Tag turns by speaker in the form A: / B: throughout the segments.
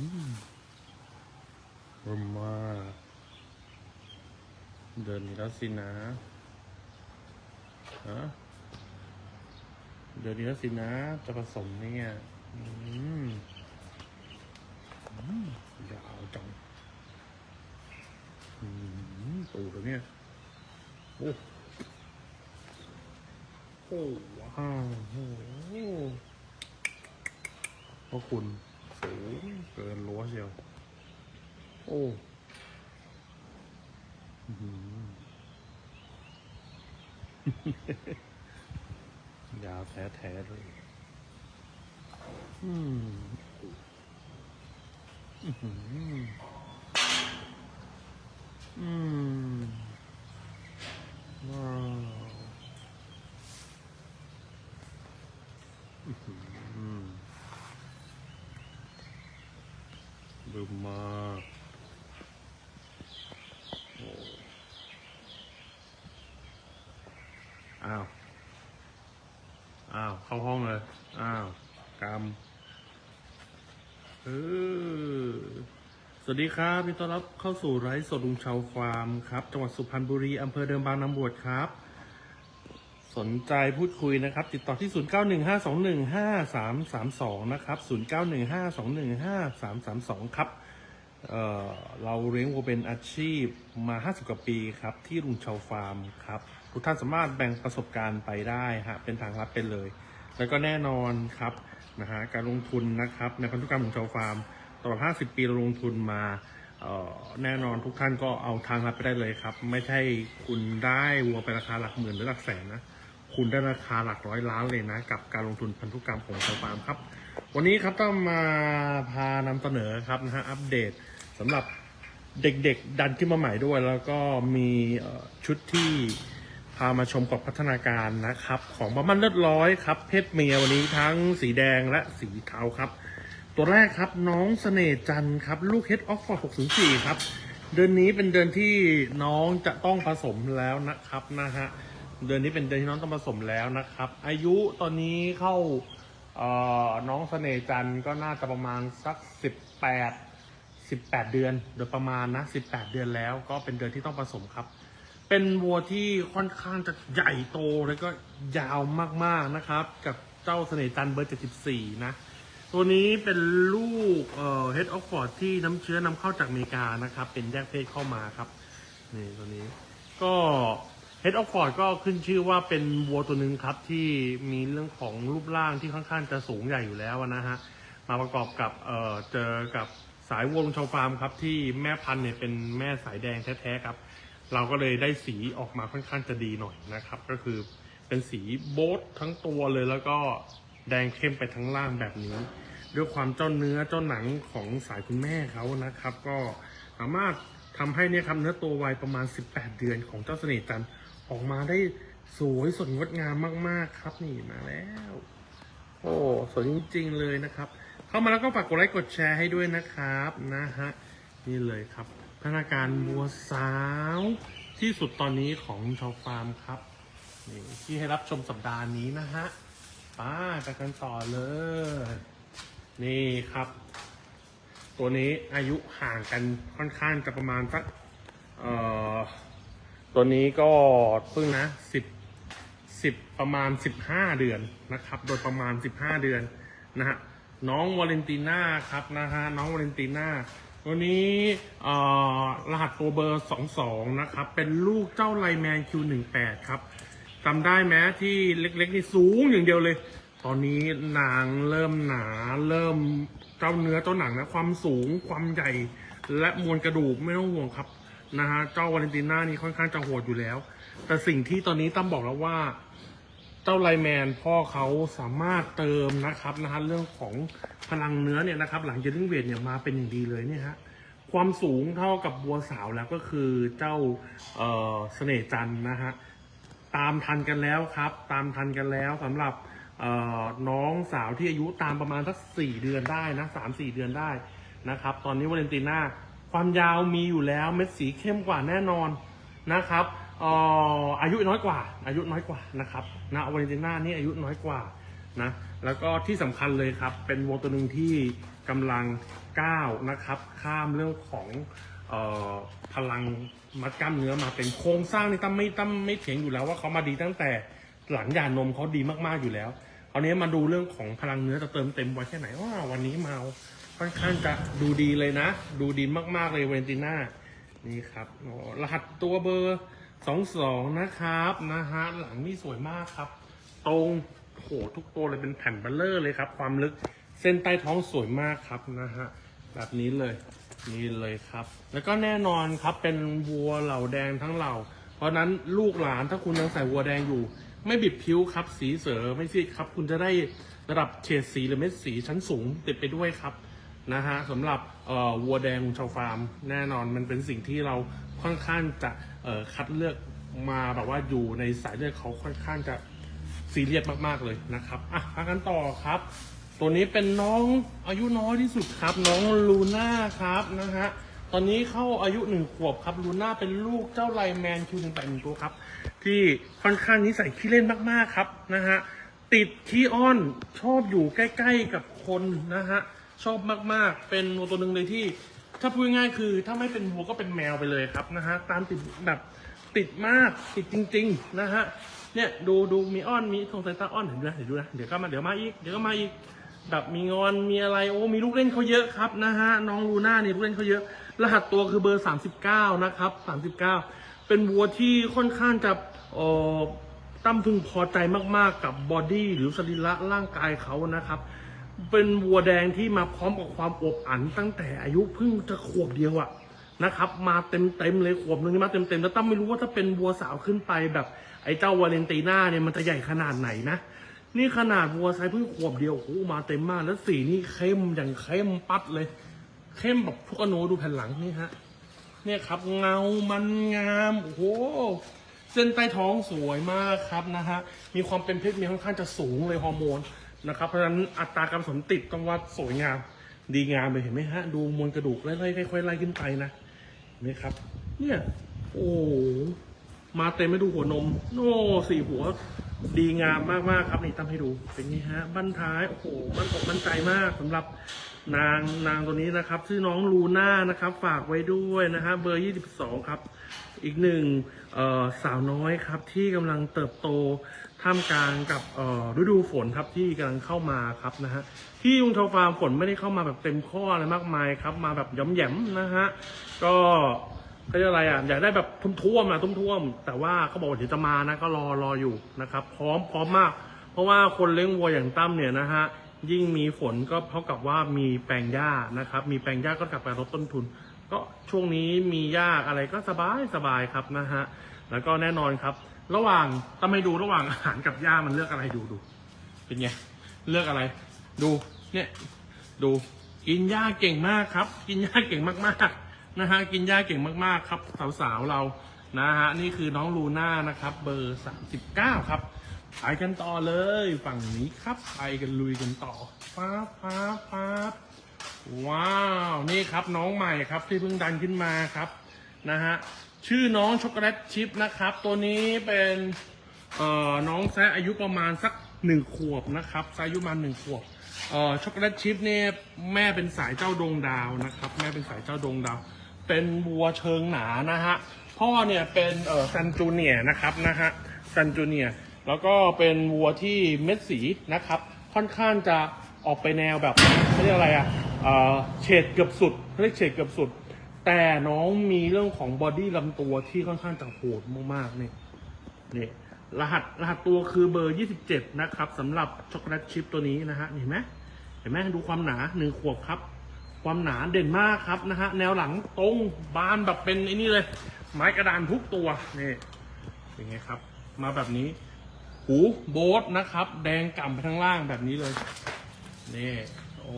A: รุมมาเดินนี้แล้วสินะฮะเดินนี้แล้วสินะ จะผสมเนี่ยอืมยาวจังอืมตูดแล้วเนี่ยโอ้โอ้ว้าวโอ้โหพระคุณ สูงเกินรั้วเชียว โอ้ยาวแท้ๆเลยอืมอื้อหืออืมว้าวอื้อหือบึมมากโอ้อ้าว อ้าว เข้า ห้องเลย อ้าวกรรมเออสวัสดีครับยินดีต้อนรับเข้าสู่ไร้สดลุงชาวฟาร์มครับ จังหวัดสุพรรณบุรีอำเภอเดิมบางนำบวชครับ สนใจพูดคุยนะครับ ติดต่อที่ 0915215332 นะครับ 0915215332 ครับเอ่อเราเลี้ยงวัวเป็นอาชีพมา 50 กว่าปีครับ ที่ลุงชาวฟาร์มครับ ทุกท่านสามารถแบ่งประสบการณ์ไปได้ฮะเป็นทางลับไปเลย แล้วก็แน่นอนครับนะฮะการลงทุนนะครับในพันธุกรรมของชาวฟาร์มตลอด 50 ปีเราลงทุนมาแน่นอนทุกท่านก็เอาทางลับไปได้เลยครับ ไม่ใช่คุณได้วัวไปราคาหลักหมื่นหรือหลักแสนนะคุณได้ราคาหลักร้อยล้านเลยนะ กับการลงทุนพันธุกรรมของชาวฟาร์มครับ วันนี้ครับต้องมาพานำเสนอครับนะฮะอัปเดตสำหรับเด็กๆดันขึ้นมาใหม่ด้วย แล้วก็มีชุดที่ พามาชมกรอบพัฒนาการนะครับ ของประมาณเลือดร้อยครับ เพศเมียวันนี้ทั้งสีแดงและสีเทาครับ ตัวแรกครับน้องเสน่จันครับ ลูกเฮดออฟฟอร์ด604 ครับ เดือนนี้เป็นเดือนที่น้องจะต้องผสมแล้วนะครับนะฮะเดือนนี้เป็นเดือนที่น้องต้องผสมแล้วนะครับ อายุตอนนี้เข้าน้องเสน่จันก็น่าจะประมาณสัก 18 18 เดือน โดยประมาณนะ 18 เดือนแล้วก็เป็นเดือนที่ต้องผสมครับ เป็นวัวที่ค่อนข้างจะใหญ่โตแล้วก็ยาวมากๆนะครับ กับเจ้าเสน่ห์จันทร์เบอร์ 74 นะ ตัวนี้เป็นลูกเอ่อ Head of Ford ที่น้ำเชื้อนำเข้าจากอเมริกานะครับ เป็นแยกเพศเข้ามาครับนี่ตัวนี้ ก็ Head of Ford ก็ขึ้นชื่อว่าเป็นวัวตัวหนึ่งครับ ที่มีเรื่องของรูปร่างที่ค่อนข้างจะสูงใหญ่อยู่แล้วนะฮะมาประกอบกับเอ่อเจอกับสายวัวลงชาวฟาร์มครับที่แม่พันธุ์เนี่ยเป็นแม่สายแดงแท้ๆครับ เราก็เลยได้สีออกมาค่อนข้างจะดีหน่อยนะครับ ก็คือเป็นสีโบ๊ททั้งตัวเลยแล้วก็แดงเข้มไปทั้งล่างแบบนี้ ด้วยความเจ้าเนื้อเจ้าหนังของสายคุณแม่เขานะครับ ก็สามารถทำให้เนี่ยครับเนื้อตัววัยประมาณ 18 เดือนของเจ้าเสน่ห์จันออกมาได้สวยสดงดงามมาก ๆ ครับนี่มาแล้ว โอ้สวยจริง ๆ เลยนะครับ เข้ามาแล้วก็ฝากกดไลค์กดแชร์ให้ด้วยนะครับนะฮะนี่เลยครับ พัฒนาการบัวสาวที่สุดตอนนี้ของชาวฟาร์มครับนี่ที่ให้รับชมสัปดาห์นี้นะฮะป้าไปกันต่อเลย นี่ครับ ตัวนี้อายุห่างกันค่อนข้างจะประมาณสักเอ่อตัวนี้ก็เพิ่งนะสิบสิบประมาณสิบห้าเดือนนะครับ โดยประมาณสิบห้าเดือนนะฮะน้องวาเลนติน่าครับนะฮะน้องวาเลนติน่า ตัวนี้รหัสตัวเบอร์สองสองนะครับ เป็นลูกเจ้าไลแมน Q18 ครับจำได้ไหมที่เล็กๆนี่สูงอย่างเดียวเลย ตอนนี้หนังเริ่มหนาเริ่มเจ้าเนื้อเจ้าหนังนะความสูงความใหญ่ และมวลกระดูกไม่ต้องห่วงครับนะฮะเจ้าวาเลนติน่านี่ค่อนข้างจะโหดอยู่แล้ว แต่สิ่งที่ตอนนี้ตั้มบอกแล้วว่า เจ้าไลแมนพ่อเขาสามารถเติมนะครับนะฮะเรื่องของพลังเนื้อเนี่ยนะครับ หลังจากลิงเวทเนี่ยมาเป็นอย่างดีเลยเนี่ยฮะความสูงเท่ากับบัวสาวแล้วก็คือเจ้าเอ่อเสน่ห์จันทร์นะฮะตามทันกันแล้วครับ ตามทันกันแล้วสำหรับเอ่อน้องสาวที่อายุตามประมาณสักสี่เดือนได้นะสามสี่เดือนได้นะครับ ตอนนี้วาเลนติน่าความยาวมีอยู่แล้วเม็ดสีเข้มกว่าแน่นอนนะครับ อ่ออายุน้อยกว่า อายุน้อยกว่านะครับนะวาเลนติน่านี่อายุน้อยกว่านะแล้วก็ที่สำคัญเลยครับ เป็นวัวตัวหนึ่งที่กำลัง39นะครับ ข้ามเรื่องของออพลังมัดกล้ามเนื้อมาเป็นโครงสร้างนี่ตั้มไม่ตั้มไม่เถียงอยู่แล้วว่าเขามาดีตั้งแต่หลังหย่านมเขาดีมากๆอยู่แล้วคราวนี้มาดูเรื่องของพลังเนื้อจะเติมเต็มไว้แค่ไหนว่าวันนี้มาค่อนข้างจะดูดีเลยนะ ดูดีมากๆเลยเวนติน่านี่ครับรหัสตัวเบอร์ 22นะครับนะฮะหลังนี่สวยมากครับ ตรงโหทุกตัวเลยเป็นแผ่นเบลเลอร์เลยครับ ความลึกเส้นใต้ท้องสวยมากครับนะฮะแบบนี้เลยนี่เลยครับ แล้วก็แน่นอนครับเป็นวัวเหล่าแดงทั้งเหล่า เพราะฉะนั้นลูกหลานถ้าคุณยังใส่วัวแดงอยู่ ไม่บิดผิวครับ สีเสือไม่ซีดครับ คุณจะได้ระดับเฉดสีหรือเม็ดสีชั้นสูงติดไปด้วยครับนะฮะสำหรับเอ่อวัวแดงชาวฟาร์ม แน่นอนมันเป็นสิ่งที่เราค่อนข้างจะ เอ่อคัดเลือกมาแบบว่าอยู่ในสายเลือดเขาค่อนข้างจะซีเรียสมากๆเลยนะครับอะพักกันต่อครับ ตัวนี้เป็นน้องอายุน้อยที่สุดครับ น้องลูน่าครับนะฮะตอนนี้เข้าอายุหนึ่งขวบครับลูน่าเป็นลูกเจ้าไลแมนคิวหนึ่งแปดหนึ่งตัวครับ ที่ค่อนข้างนิสัยขี้เล่นมากๆครับนะฮะติดขี้อ้อนชอบอยู่ใกล้ ๆกับคนนะฮะชอบมากๆ เป็นตัวหนึ่งเลยที่ ถ้าพูดง่ายคือ ถ้าไม่เป็นวัวก็เป็นแมวไปเลยครับนะฮะตามติดแบบติดมากติดจริง ๆ นะฮะเนี่ยดูดูมีอ้อนมีทงสายตาอ้อนเห็นไหมเดี๋ยวดูนะเดี๋ยวก็มาเดี๋ยวมาอีกเดี๋ยวก็มาอีกแบบมีงอนมีอะไรโอ้มีลูกเล่นเขาเยอะครับนะฮะน้องลูน่าเนี่ยลูกเล่นเขาเยอะ รหัสตัวคือเบอร์ 39 นะครับ 39 เป็นวัวที่ค่อนข้างจะเอ่อตั้มพึงพอใจมากๆกับบอดี้หรือสรีระร่างกายเขานะครับ เป็นวัวแดงที่มาพร้อมกับความอบอันตั้งแต่อายุเพิ่งจะขวบเดียวอะนะครับ มาเต็มเต็มเลยขวบนึงนี่มาเต็มเต็มแล้วตั้มไม่รู้ว่าถ้าเป็นวัวสาวขึ้นไปแบบ ไอ้เจ้าวาเลนติน่าเนี่ยมันจะใหญ่ขนาดไหนนะนี่ขนาดวัวไซส์เพิ่งขวบเดียวโอ้มาเต็มมากแล้วสีนี่เข้มอย่างเข้มปัดเลย เข้มแบบทุกอนูดูแผ่นหลังนี่ฮะเนี่ยครับเงามันงามโอ้โหเส้นใต้ท้องสวยมากครับนะฮะมีความเป็นเพชรมีค่อนข้างจะสูงเลยฮอร์โมน นะครับ เพราะฉะนั้นอัตราการผสมติดต้องว่าสวยงาม ดีงามเลยเห็นไหมฮะ ดูมวลกระดูกไล่ๆค่อยๆไล่ขึ้นไปนะเห็นไหมครับ เนี่ย โอ้มาเต็มไม่ดูหัวนม โอ้สี่หัว ดีงามมากๆครับนี่ตั้มให้ดู เป็นไงฮะ บั้นท้าย โอ้โห มันอกมั่นใจมากสำหรับนางนางตัวนี้นะครับ ชื่อน้องลูน่านะครับ ฝากไว้ด้วยนะฮะ เบอร์ 22 ครับ อีกหนึ่งสาวน้อยครับที่กำลังเติบโต ท่ามกลางกับฤดูฝนครับที่กำลังเข้ามาครับนะฮะที่ยุงเทาฟาร์มฝนไม่ได้เข้ามาแบบเต็มข้ออะไรมากมายครับ มาแบบหย้อมแยมนะฮะก็เขาเรียกอะไรอะอยากได้แบบท่วมๆอะท่วมๆแต่ว่าเขาบอกว่าเดี๋ยวจะมานะก็รอรออยู่นะครับ พร้อมพร้อมมาก เพราะว่าคนเลี้ยงวัวอย่างตั้มเนี่ยนะฮะยิ่งมีฝนก็เท่ากับว่ามีแปลงหญ้านะครับ มีแปลงหญ้าก็กลับไปลดต้นทุน ก็ช่วงนี้มีหญ้าอะไรก็สบายสบายครับนะฮะแล้วก็แน่นอนครับ ระหว่างทำไมดูระหว่างอาหารกับหญ้ามันเลือกอะไรดูดู เป็นไง เลือกอะไร ดู เนี่ย ดู กินหญ้าเก่งมากครับ กินหญ้าเก่งมากๆนะฮะ กินหญ้าเก่งมากๆ ครับสาวๆเรา นะฮะ นี่คือน้องลูน่านะครับ เบอร์39ครับไปกันต่อเลย ฝั่งนี้ครับ ไปกันลุยกันต่อฟ้าฟ้าฟ้าว้าว นี่ครับน้องใหม่ครับที่เพิ่งดันขึ้นมาครับ นะฮะ ชื่อน้องช็อกโกแลตชิพนะครับ ตัวนี้เป็นเอ่อน้องแซะอายุประมาณสักหนึ่งขวบนะครับแซอายุประมาณหนึ่งขวบเอ่อช็อกโกแลตชิพเนี่ยแม่เป็นสายเจ้าดวงดาวนะครับ แม่เป็นสายเจ้าดวงดาว เป็นวัวเชิงหนานะฮะพ่อเนี่ยเป็นเอ่อซันจูเนียนะครับนะฮะซันจูเนียแล้วก็เป็นวัวที่เม็ดสีนะครับ ค่อนข้างจะออกไปแนวแบบเขาเรียกอะไรอะเอ่อเฉดเกือบสุดเขาเรียกเฉดเกือบสุด แต่น้องมีเรื่องของบอดี้ลำตัวที่ค่อนข้างจะโหดมากๆนี่นี่รหัสรหัสตัวคือเบอร์ 27 นะครับสำหรับช็อกโกแลตชิพตัวนี้นะฮะเห็นไหมเห็นไหมดูความหนาหนึ่งขวบครับ ความหนาเด่นมากครับนะฮะแนวหลังตรงบานแบบเป็นไอ้นี่เลย ไม้กระดานทุกตัวนี่เป็นไงครับ มาแบบนี้ หูโบ๊ทนะครับ แดงก่ำไปทั้งล่างแบบนี้เลยนี่โอ้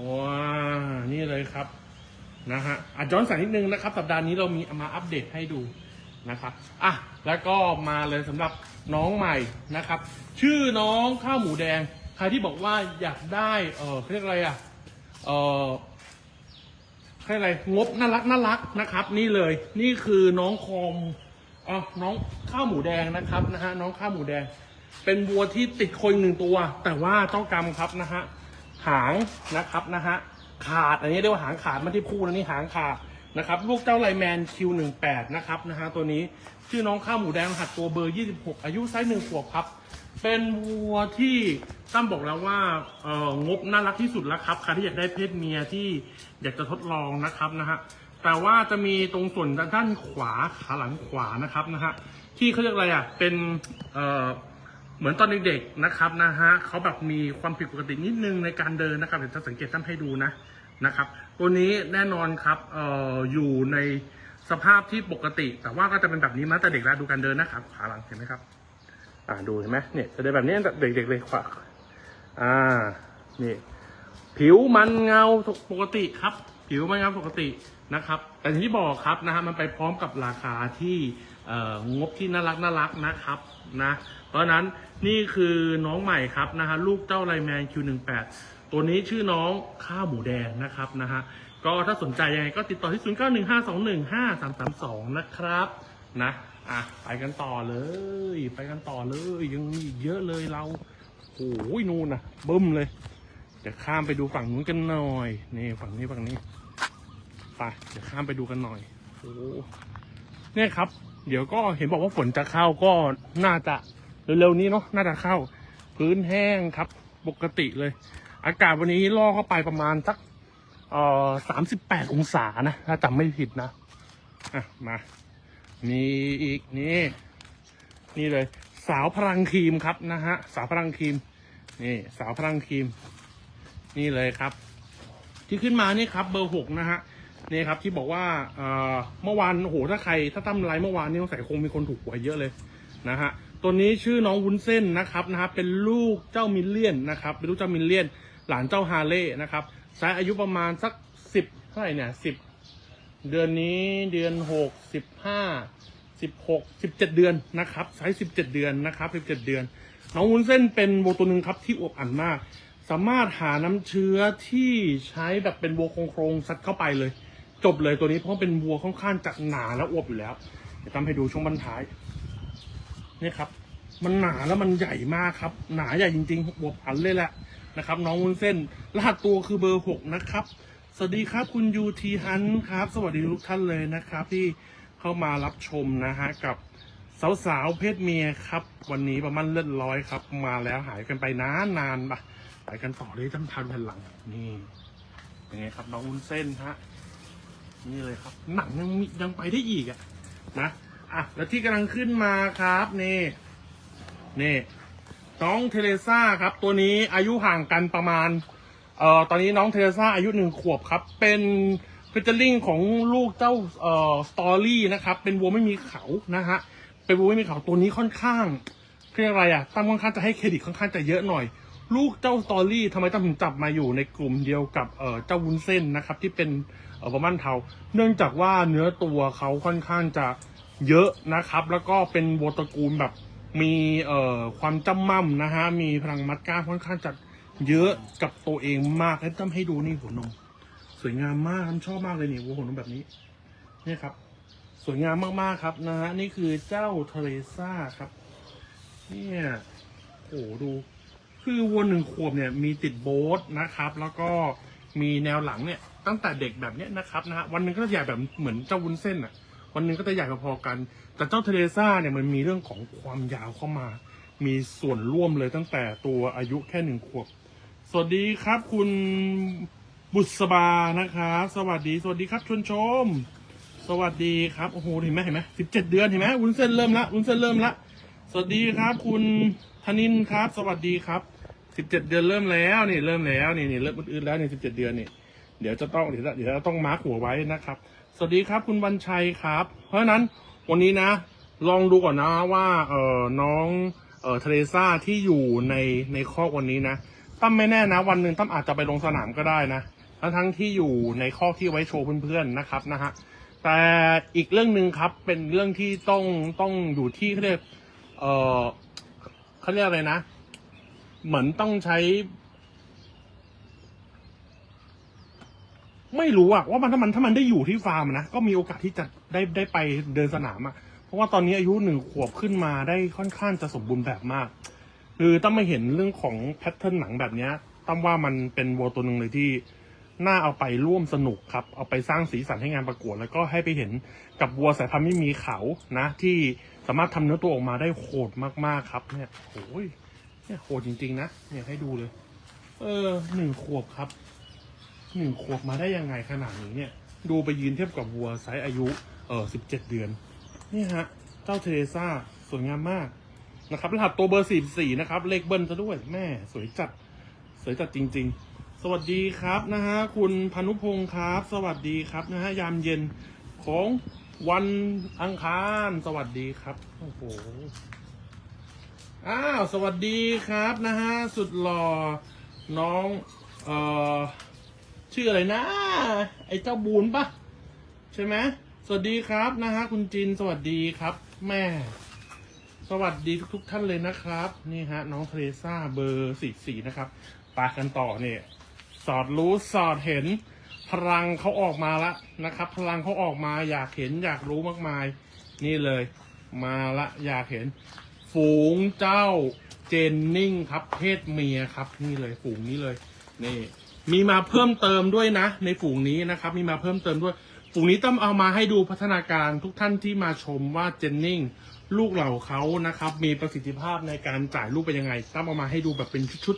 A: นี่เลยครับ นะฮะอะย้อนสักนิดนึงนะครับ สัปดาห์นี้เรามีมาอัปเดตให้ดูนะครับอะแล้วก็มาเลยสำหรับน้องใหม่นะครับ ชื่อน้องข้าวหมูแดง ใครที่บอกว่าอยากได้เออเรียกอะไรอะเออใครอะไรงบน่ารักน่ารักนะครับ นี่เลยนี่คือน้องคอมอ๋อน้องข้าวหมูแดงนะครับนะฮะน้องข้าวหมูแดง เป็นวัวที่ติดโคอีกหนึ่งตัว แต่ว่าเจ้ากรรมครับนะฮะหางนะครับนะฮะ ขาดอันนี้เรียกว่าหางขาดมันที่พูดอันนี้หางขาดนะครับลูกเจ้าไลแมน Q18 นะครับนะฮะตัวนี้ชื่อน้องข้าวหมูแดงรหัดตัวเบอร์ 26 อายุไซส์หนึ่งขวบครับ เป็นวัวที่ตั้มบอกแล้วว่าเอองบน่ารักที่สุดแล้วครับใครที่อยากได้เพศเมียที่อยากจะทดลองนะครับนะฮะแต่ว่าจะมีตรงส่วนด้านขวาขาหลังขวานะครับนะฮะที่เขาเรียกอะไรอะเป็นเอ่อเหมือนตอนเด็กๆนะครับนะฮะเขาแบบมีความผิดปกตินิดนึงในการเดินนะครับเดี๋ยวจะสังเกตตั้มให้ดูนะ นะครับ ตัวนี้แน่นอนครับเอ่ออยู่ในสภาพที่ปกติ แต่ว่าก็จะเป็นแบบนี้มาแต่เด็กแล้วดูการเดินนะครับขาหลังเห็นไหมครับ อ่าดูเห็นไหมเนี่ยจะได้แบบนี้เด็กๆเลยขวาอ่านี่ผิวมันเงาปกติครับ ผิวมันเงาปกตินะครับ แต่ที่บอกครับนะฮะมันไปพร้อมกับราคาที่งบที่น่ารักน่ารักนะครับนะเพราะฉะนั้นนี่คือน้องใหม่ครับนะฮะลูกเจ้าไลแมน Q18 ตัวนี้ชื่อน้องข้าวหมูแดงนะครับนะฮะก็ถ้าสนใจยังไงก็ติดต่อที่ 0915215332 นะครับนะอะไปกันต่อเลย ไปกันต่อเลย ยังมีอีกเยอะเลยเราโอ้ยนู่นนะบึ้มเลยเดี๋ยวข้ามไปดูฝั่งนู้นกันหน่อยนี่ฝั่งนี้ฝั่งนี้ไปเดี๋ยวข้ามไปดูกันหน่อยโอ้เนี่ยครับ เดี๋ยวก็เห็นบอกว่าฝนจะเข้าก็น่าจะเร็วๆนี้เนาะน่าจะเข้า พื้นแห้งครับ ปกติเลย อากาศวันนี้ล่อเข้าไปประมาณสักเอ่อสามสิบแปดองศานะ ถ้าจำไม่ผิดนะ อะ มามีอีกนี่ นี่เลย สาวพลังครีมครับนะฮะ สาวพลังครีม นี่ สาวพลังครีม นี่เลยครับ ที่ขึ้นมานี่ครับ เบอร์หกนะฮะนี่ครับที่บอกว่าเมื่อวานโอ้โหถ้าใครถ้าตั้มไลฟ์เมื่อวานนี่สงสัยคงมีคนถูกหวยเยอะเลยนะฮะตัวนี้ชื่อน้องวุ้นเส้นนะครับนะฮะเป็นลูกเจ้ามิลเลียนนะครับเป็นลูกเจ้ามิลเลียน หลานเจ้าฮาเล่นะครับไซส์อายุประมาณสักสิบเท่าไหร่เนี่ยสิบเดือนนี้เดือนหกสิบห้าสิบหกสิบเจ็ดเดือนนะครับไซส์สิบเจ็ดเดือนนะครับสิบเจ็ดเดือน น้องวุ้นเส้นเป็นวัวตัวหนึ่งครับที่อวบอั่นมาก สามารถหาน้ำเชื้อที่ใช้แบบเป็นวัวโครงๆซัดเข้าไปเลย จบเลยตัวนี้เพราะเป็นวัวค่อนข้างจะหนาและอวบอยู่แล้วเดี๋ยวทำให้ดูช่วงบรรท้ายนี่ครับ มันหนาแล้วมันใหญ่มากครับ หนาใหญ่จริงๆอวบอันเลยแหละ นะครับ น้องวุ้นเส้น รหัสตัวคือเบอร์หกนะครับ สวัสดีครับคุณยูทีฮันครับ สวัสดีทุกท่านเลยนะครับ ที่เข้ามารับชมนะฮะกับสาวๆเพศเมียครับ วันนี้ประมาณเลือดร้อยครับ มาแล้วหายกันไปนานนานปะไปกันต่อเลยท่านทันแผ่นหลังนี่ยังไงครับน้องวุ้นเส้นฮะนี่เลยครับ หนังยังมียังไปได้อีกอะนะอะแล้วที่กำลังขึ้นมาครับนี่นี่ น้องเทเลซ่าครับ ตัวนี้อายุห่างกันประมาณเอ่อตอนนี้น้องเทเลซ่าอายุหนึ่งขวบครับ เป็นฟิจอริงของลูกเจ้าเอ่อสตอรี่นะครับ เป็นวัวไม่มีเขานะฮะเป็นวัวไม่มีเขาตัวนี้ค่อนข้างเรียกอะไรอะตั้มค่อนข้างจะให้เครดิตค่อนข้างจะเยอะหน่อย ลูกเจ้าสตอรี่ทำไมตั้มถึงจับมาอยู่ในกลุ่มเดียวกับเอ่อเจ้าวุ้นเส้นนะครับ ที่เป็นเออประมาณเทาเนื่องจากว่าเนื้อตัวเขาค่อนข้างจะเยอะนะครับ แล้วก็เป็นวัวตระกูลแบบ มีเอ่อความจำมั่มนะฮะ มีพลังมัดกล้ามค่อนข้างจะเยอะกับตัวเองมากแล้วจำให้ดูนี่หัวนม สวยงามมากผมชอบมากเลยนี่วัวหัวนมแบบนี้นี่ครับ สวยงามมากๆครับนะฮะนี่คือเจ้าเทเรซ่าครับ เนี่ยโอ้โหดู คือวัวหนึ่งขวบเนี่ยมีติดโบ๊ทนะครับ แล้วก็มีแนวหลังเนี่ย ตั้งแต่เด็กแบบเนี้ยนะครับนะฮะวันหนึ่งก็จะใหญ่แบบเหมือนเจ้าวุ้นเส้นอะ วันหนึงก็จะใหญ่พอๆกัน แต่เจ้าเทเรซ่าเนี่ยมันมีเรื่องของความยาวเข้ามา มีส่วนร่วมเลยตั้งแต่ตัวอายุแค่หนึ่งขวบ สวัสดีครับคุณบุษบานะครับสวัสดีสวัสดีครับชวนชม สวัสดีครับโอ้โหเห็นไหมเห็นไหมสิบเจ็ดเดือนเห็นไหมวุ้นเส้นเริ่มละวุ้นเส้นเริ่มละสวัสดีครับ คุณธนินครับ สวัสดีครับสิบเจ็ดเดือนเริ่มแล้วนี่เริ่มแล้วนี่นี่เริ่มอื่นๆแล้วนี่สิบเจ็ดเดือนนี่เดี๋ยวจะต้องเดี๋ยวจะต้องมาร์กหัวไว้นะครับ สวัสดีครับคุณวันชัยครับ เพราะฉะนั้นวันนี้นะ ลองดูก่อนนะว่าเออน้องเออเทเรซ่าที่อยู่ในในคอกวันนี้นะตั้มไม่แน่นะ วันหนึ่งตั้มอาจจะไปลงสนามก็ได้นะทั้งทั้งที่อยู่ในคอกที่ไว้โชว์เพื่อนๆนะครับนะฮะแต่อีกเรื่องหนึ่งครับเป็นเรื่องที่ต้องต้องอยู่ที่เขาเรียกเออเขาเรียกอะไรนะ เหมือนต้องใช้ ไม่รู้อะว่ามันถ้ามันถ้ามันได้อยู่ที่ฟาร์มนะก็มีโอกาสที่จะได้ได้ไปเดินสนามอะเพราะว่าตอนนี้อายุหนึ่งขวบขึ้นมาได้ค่อนข้างจะสมบูรณ์แบบมาก คือตั้มไม่เห็นเรื่องของแพทเทิร์นหนังแบบเนี้ยตั้มว่ามันเป็นวัวตัวหนึ่งเลยที่น่าเอาไปร่วมสนุกครับ เอาไปสร้างสีสันให้งานประกวด แล้วก็ให้ไปเห็นกับวัวสายพันธุ์ไม่มีเขานะ ที่สามารถทำเนื้อตัวออกมาได้โหดมากๆครับ เนี่ยโอ้ยเนี่ยโหดจริง ๆ นะเนี่ยให้ดูเลย เออหนึ่งขวบครับ หนึ่งขวบมาได้ยังไงขนาดนี้เนี่ย ดูไปยืนเทียบกับวัวไซส์อายุเออสิบเจ็ดเดือน นี่ฮะ เจ้าเทเรซ่าสวยงามมากนะครับรหัสตัวเบอร์สี่สี่นะครับ เลขเบิ้ลซะด้วยแม่สวยจัด สวยจัดจริง ๆ สวัสดีครับนะฮะคุณพานุพงศ์ครับ สวัสดีครับนะฮะยามเย็นของวันอังคารสวัสดีครับโอ้โหอ้าวสวัสดีครับนะฮะสุดหล่อน้องเอ่อ ชื่ออะไรนะ ไอ้เจ้าบูนปะใช่ไหมสวัสดีครับนะฮะคุณจินสวัสดีครับ แม่ สวัสดีทุกๆท่านเลยนะครับ นี่ฮะ น้องเทเรซ่าเบอร์สี่สี่นะครับไปกันต่อเนี่ย สอดรู้สอดเห็น พลังเขาออกมาละนะครับ พลังเขาออกมาอยากเห็นอยากรู้มากมาย นี่เลย มาละอยากเห็น ฝูงเจ้าเจนนิ่งครับเพศเมียครับ นี่เลยฝูงนี้เลย นี่ มีมาเพิ่มเติมด้วยนะ ในฝูงนี้นะครับ มีมาเพิ่มเติมด้วย ฝูงนี้ต้องเอามาให้ดูพัฒนาการทุกท่านที่มาชมว่าเจนนิ่งลูกเหล่าเขานะครับ มีประสิทธิภาพในการจ่ายลูกเป็นยังไงตั้มเอามาให้ดูแบบเป็นชุด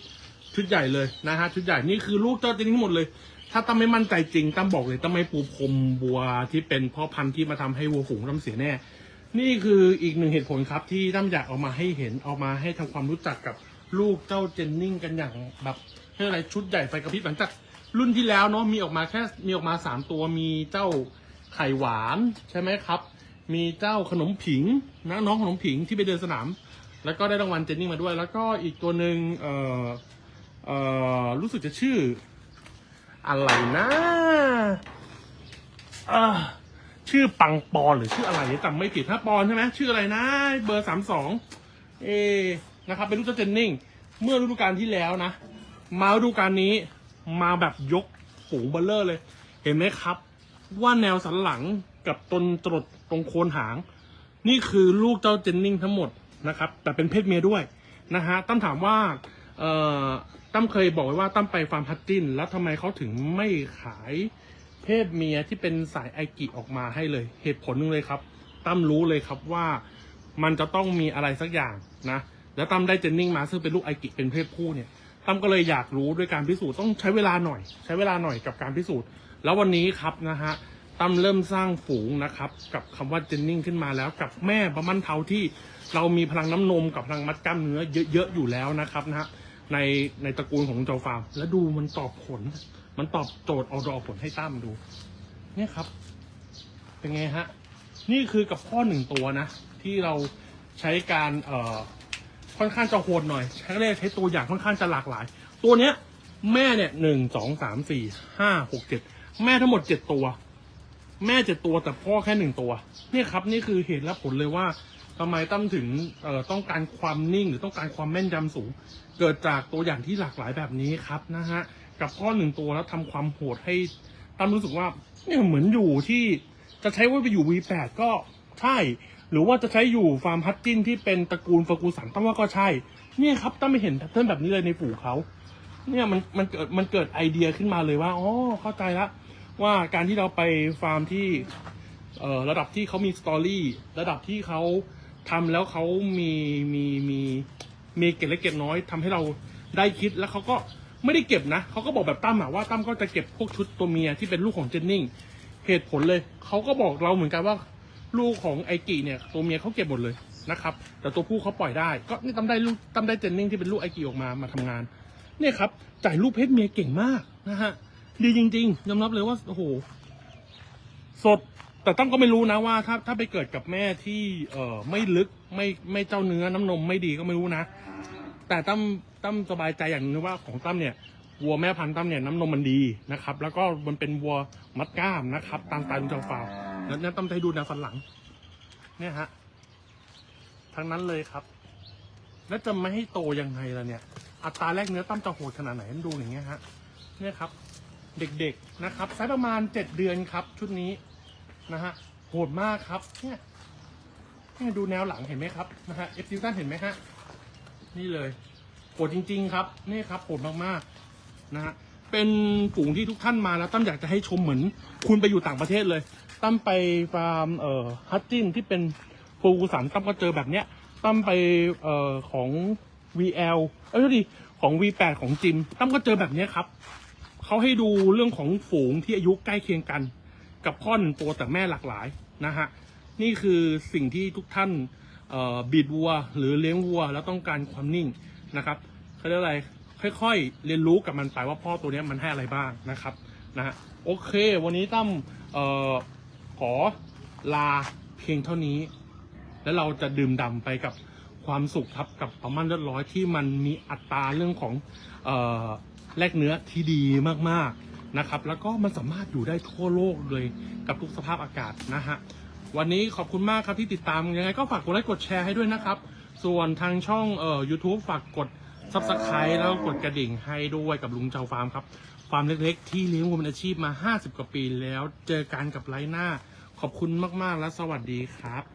A: ชุดใหญ่เลยนะฮะชุดใหญ่นี่คือลูกเจ้าเจนนิ่งหมดเลย ถ้าตั้มไม่มั่นใจจริงตั้มบอกเลยตั้มไม่ปูพรมบัวที่เป็นพ่อพันธุ์ที่มาทำให้วัวฝูงตั้มเสียแน่ นี่คืออีกหนึ่งเหตุผลครับที่ตั้มอยากเอามาให้เห็นเอามาให้ทำความรู้จักกับลูกเจ้าเจนนิ่งกันอย่างแบบ ให้อะไรชุดใหญ่ไฟกระพริบหลังจากรุ่นที่แล้วเนาะมีออกมาแค่มีออกมาสามตัวมีเจ้าไข่หวานใช่ไหมครับ มีเจ้าขนมผิงนะน้องขนมผิงที่ไปเดินสนาม แล้วก็ได้รางวัลเจนนิ่งมาด้วย แล้วก็อีกตัวหนึ่งเอ่อเอ่อรู้สึกจะชื่อ อะไรนะเอ่อชื่อปังปอนหรือชื่ออะไรเนี่ยจำไม่ผิดถ้าปอนใช่ไหมชื่ออะไรนะ เบอร์สามสองเอนะครับเป็นลูกเจ้าเจนนิ่ง เมื่อฤดูกาลที่แล้วนะ มาดูกาลนี้มาแบบยกฝูงเบลเลอร์เลย เห็นไหมครับ ว่าแนวสันหลังกับตนตรดตรงโคนหาง นี่คือลูกเจ้าเจนนิ่งทั้งหมดนะครับ แต่เป็นเพศเมียด้วยนะฮะตั้มถามว่าเอ่อตั้มเคยบอกไว้ว่าตั้มไปฟาร์มฮัตจิน แล้วทำไมเขาถึงไม่ขายเพศเมียที่เป็นสายไอกิออกมาให้เลย เหตุผลหนึ่งเลยครับ ตั้มรู้เลยครับว่ามันจะต้องมีอะไรสักอย่างนะแล้วตั้มได้เจนนิ่งมาซึ่งเป็นลูกไอกิเป็นเพศผู้เนี่ย ตั้มก็เลยอยากรู้ด้วยการพิสูจน์ต้องใช้เวลาหน่อย ใช้เวลาหน่อยกับการพิสูจน์ แล้ววันนี้ครับนะฮะตั้มเริ่มสร้างฝูงนะครับ กับคำว่าเจนนิ่งขึ้นมาแล้วกับแม่ประมันเทาที่เรามีพลังน้ำนมกับพลังมัดกล้ามเนื้อเยอะๆอยู่แล้วนะครับนะฮะในในตระกูลของเจ้าฟาร์มแล้วดูมันตอบผล มันตอบโจทย์เอาดอผลให้ตั้มดู เนี่ยครับ เป็นไงฮะ นี่คือกับพ่อหนึ่งตัวนะ ที่เราใช้การเอ่อ ค่อนข้างจะโหดหน่อย ใช้เรียใช้ตัวอย่างค่อนข้างจะหลากหลาย ตัวเนี้ย แม่เนี่ยหนึ่งสองสามสี่ห้าหกเจ็ดแม่ทั้งหมดเจ็ดตัว แม่เจ็ดตัวแต่พ่อแค่หนึ่งตัว เนี่ยครับนี่คือเหตุและผลเลยว่าทำไมตั้มถึงเอ่อต้องการความนิ่งหรือต้องการความแม่นยำสูง เกิดจากตัวอย่างที่หลากหลายแบบนี้ครับนะฮะกับพ่อหนึ่งตัวแล้วทำความโหดให้ตั้มรู้สึกว่าเนี่ยเหมือนอยู่ที่จะใช้ว่าไปอยู่ V8 ก็ใช่ หรือว่าจะใช้อยู่ฟาร์มฮัตจินที่เป็นตระกูลเฟอร์กูสันตั้มว่าก็ใช่ เนี่ยครับตั้มไม่เห็นแพทเทิร์นแบบนี้เลยในฝูงเขา เนี่ยมันมันเกิดมันเกิดไอเดียขึ้นมาเลยว่าอ๋อเข้าใจละว่าการที่เราไปฟาร์มที่เอ่อระดับที่เขามีสตอรี่ระดับที่เขาทำแล้วเขามีมีมีมีเก็บเล็กเก็บน้อยทำให้เราได้คิดแล้วเขาก็ไม่ได้เก็บนะเขาก็บอกแบบตั้มอะว่าตั้มก็จะเก็บพวกชุดตัวเมียที่เป็นลูกของเจนนิ่งเหตุผลเลยเขาก็บอกเราเหมือนกันว่า ลูกของไอกิเนี่ยตัวเมียเขาเก็บหมดเลยนะครับแต่ตัวผู้เขาปล่อยได้ ก็นี่ตั้มได้ลูกตั้มได้เจนนิ่งที่เป็นลูกไอกิออกมามาทำงานเนี่ยครับจ่ายลูกเพชรเมียเก่งมากนะฮะดีจริง ๆยอมรับเลยว่าโอ้โหสดแต่ตั้มก็ไม่รู้นะว่าถ้าถ้าไปเกิดกับแม่ที่เอ่อไม่ลึกไม่ไม่เจ้าเนื้อน้ำนมไม่ดีก็ไม่รู้นะ แต่ตั้มตั้มสบายใจอย่างนึงว่าของตั้มเนี่ยวัวแม่พันธุ์ตั้มเนี่ยน้ำนมมันดีนะครับ แล้วก็มันเป็นวัวมัดกล้ามนะครับ ตามสไตล์ลุงเจ้าฟาว แล้วเนี่ยตั้มให้ดูแนวสันหลัง เนี่ยฮะ ทั้งนั้นเลยครับ แล้วจะไม่ให้โตยังไงล่ะเนี่ย อัตราแรกเนื้อตั้มจะโหดขนาดไหนดูอย่างเงี้ยฮะ เนี่ยครับ เด็กๆนะครับไซส์ประมาณเจ็ดเดือนครับ ชุดนี้นะฮะ โหดมากครับ เนี่ยเนี่ยดูแนวหลังเห็นไหมครับนะฮะเอฟซิตันเห็นไหมฮะ นี่เลยโหดจริง ๆ ครับนี่ครับโหดมากๆนะฮะเป็นฝูงที่ทุกท่านมาแล้วตั้มอยากจะให้ชมเหมือน คุณไปอยู่ต่างประเทศเลย ตั้มไปฟาร์มเอ่อฮัตจินที่เป็นฟูสันตั้มก็เจอแบบเนี้ยตั้มไปเอ่อของ VL เอ้ยดีของ V8 ของจิมตั้มก็เจอแบบเนี้ยครับเขาให้ดูเรื่องของฝูงที่อายุใกล้เคียงกัน กับพ่อหนึ่งตัวแต่แม่หลากหลายนะฮะนี่คือสิ่งที่ทุกท่านเอ่อบีดวัว หรือเลี้ยงวัวแล้วต้องการความนิ่งนะครับเขาเรียกอะไรค่อยๆ เรียนรู้กับมันไปว่าพ่อตัวเนี้ยมันให้อะไรบ้างนะครับนะฮะโอเค วันนี้ตั้มเอ่อ ขอลาเพียงเท่านี้ แล้วเราจะดื่มด่ำไปกับความสุขครับกับประมาณเลือดร้อยที่มันมีอัตราเรื่องของออแลกเนื้อที่ดีมากๆนะครับ แล้วก็มันสามารถอยู่ได้ทั่วโลกเลยกับทุกสภาพอากาศนะฮะวันนี้ขอบคุณมากครับที่ติดตามยังไงก็ฝากกดไลค์กดแชร์ให้ด้วยนะครับ ส่วนทางช่องเอ่อ YouTube ฝากกด Subscribe แล้วกดกระดิ่งให้ด้วยกับลุงเจ้าฟาร์มครับาร์มเล็กๆ ที่เลี้ยงวัวเป็นอาชีพมา 50 กว่าปีแล้ว เจอกันกับไลน์หน้า ขอบคุณมากๆ และสวัสดีครับ